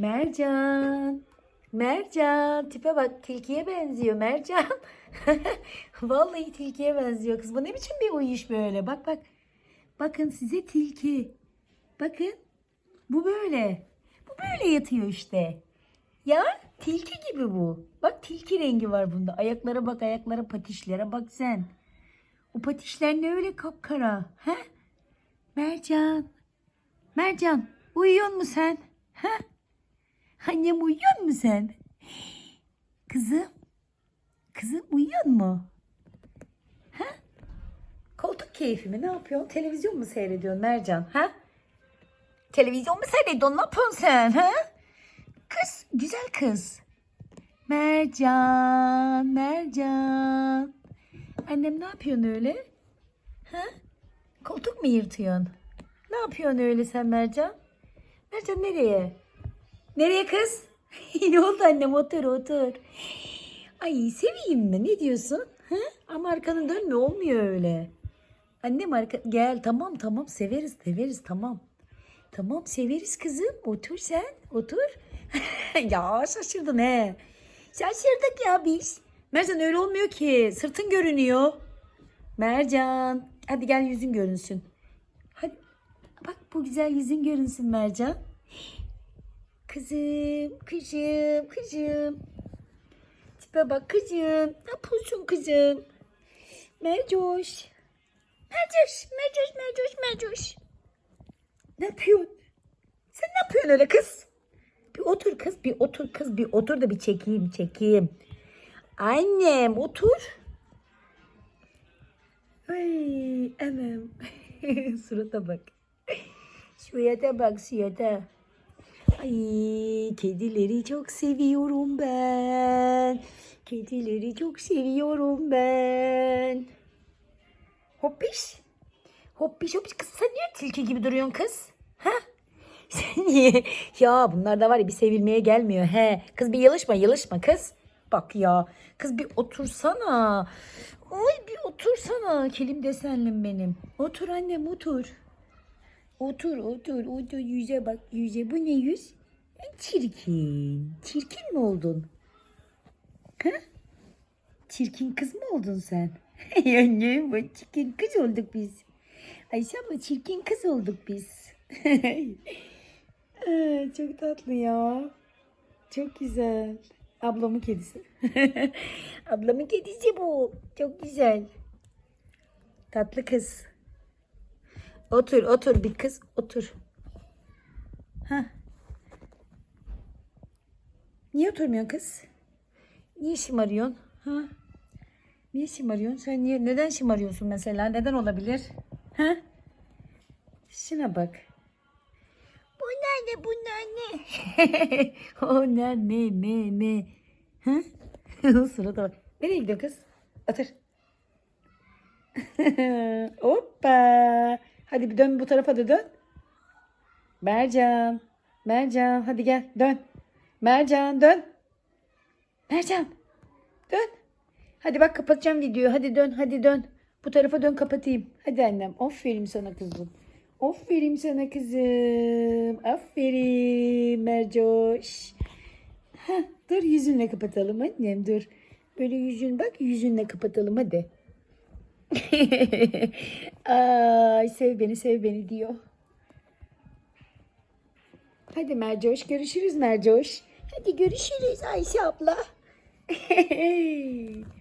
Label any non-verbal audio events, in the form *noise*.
Mercan. Mercan. Tipe bak tilkiye benziyor Mercan. *laughs* Vallahi tilkiye benziyor kız. Bu ne biçim bir uyuş böyle? Bak bak. Bakın size tilki. Bakın. Bu böyle. Bu böyle yatıyor işte. Ya tilki gibi bu. Bak tilki rengi var bunda. Ayaklara bak ayaklara patişlere bak sen. O patişler ne öyle kapkara? He? Mercan. Mercan uyuyor mu sen? He? Annem uyuyor mu sen? Kızım. Kızım uyuyor mu? He? Koltuk keyfi mi? Ne yapıyorsun? Televizyon mu seyrediyorsun Mercan? Ha? Televizyon mu seyrediyorsun? Ne yapıyorsun sen? Ha? Kız, güzel kız. Mercan, Mercan. Annem ne yapıyorsun öyle? Ha? Koltuk mu yırtıyorsun? Ne yapıyorsun öyle sen Mercan? Mercan nereye? Nereye kız? *laughs* ne oldu annem otur otur. Ay seveyim mi? Ne diyorsun? Ha? Ama arkanı dönme olmuyor öyle. Annem arka gel tamam tamam severiz severiz tamam. Tamam severiz kızım. Otur sen otur. *laughs* ya şaşırdın he. Şaşırdık ya biz. Mercan öyle olmuyor ki. Sırtın görünüyor. Mercan. Hadi gel yüzün görünsün. Hadi. Bak bu güzel yüzün görünsün Mercan. Kızım, kızım, kızım. Tipe bak kızım. Ne yapıyorsun kızım? Mercoş. Mercoş, Mercoş, Mercoş, Mercoş. Ne yapıyorsun? Sen ne yapıyorsun öyle kız? Bir otur kız, bir otur kız, bir otur da bir çekeyim, çekeyim. Annem otur. Ay, emem. *laughs* Surata bak. Şuraya bak, şuraya Ay, kedileri çok seviyorum ben. Kedileri çok seviyorum ben. Hoppiş. Hoppiş hoppiş. Kız sen niye tilki gibi duruyorsun kız? Ha? *laughs* Sen niye? Ya bunlar da var ya bir sevilmeye gelmiyor. He. Kız bir yalışma yalışma kız. Bak ya. Kız bir otursana. Ay bir otursana. Kelim desenlim benim. Otur annem otur. Otur otur otur yüze bak yüze. Bu ne yüz? Ay, Çirkin. Çirkin mi oldun? Ha? Çirkin kız mı oldun sen? *laughs* Anne bak çirkin kız olduk biz. Ayşe abla çirkin kız olduk biz. *laughs* Çok tatlı ya. Çok güzel. Ablamın kedisi. *laughs* Ablamın kedisi bu. Çok güzel. Tatlı kız. Otur otur bir kız otur. Ha. Niye oturmuyorsun kız? Niye şımarıyorsun? Ha? Niye şımarıyorsun? Sen niye, neden şımarıyorsun mesela? Neden olabilir? Ha? Şuna bak. Bunlar ne bunlar ne? Onlar ne ne ne? Ha? *laughs* Surata bak. Nereye gidiyor kız? Atır. *laughs* Hoppa. Hadi bir dön bu tarafa da dön. Mercan. Mercan hadi gel dön. Mercan dön. Mercan. Dön. Hadi bak kapatacağım videoyu. Hadi dön hadi dön. Bu tarafa dön kapatayım. Hadi annem. Aferin sana kızım. Aferin sana kızım. Aferin Mercoş. Heh, dur yüzünle kapatalım annem dur. Böyle yüzün bak yüzünle kapatalım hadi. *laughs* Ay sev beni sev beni diyor. Hadi Mercoş görüşürüz Mercoş. Hadi görüşürüz Ayşe abla. *laughs*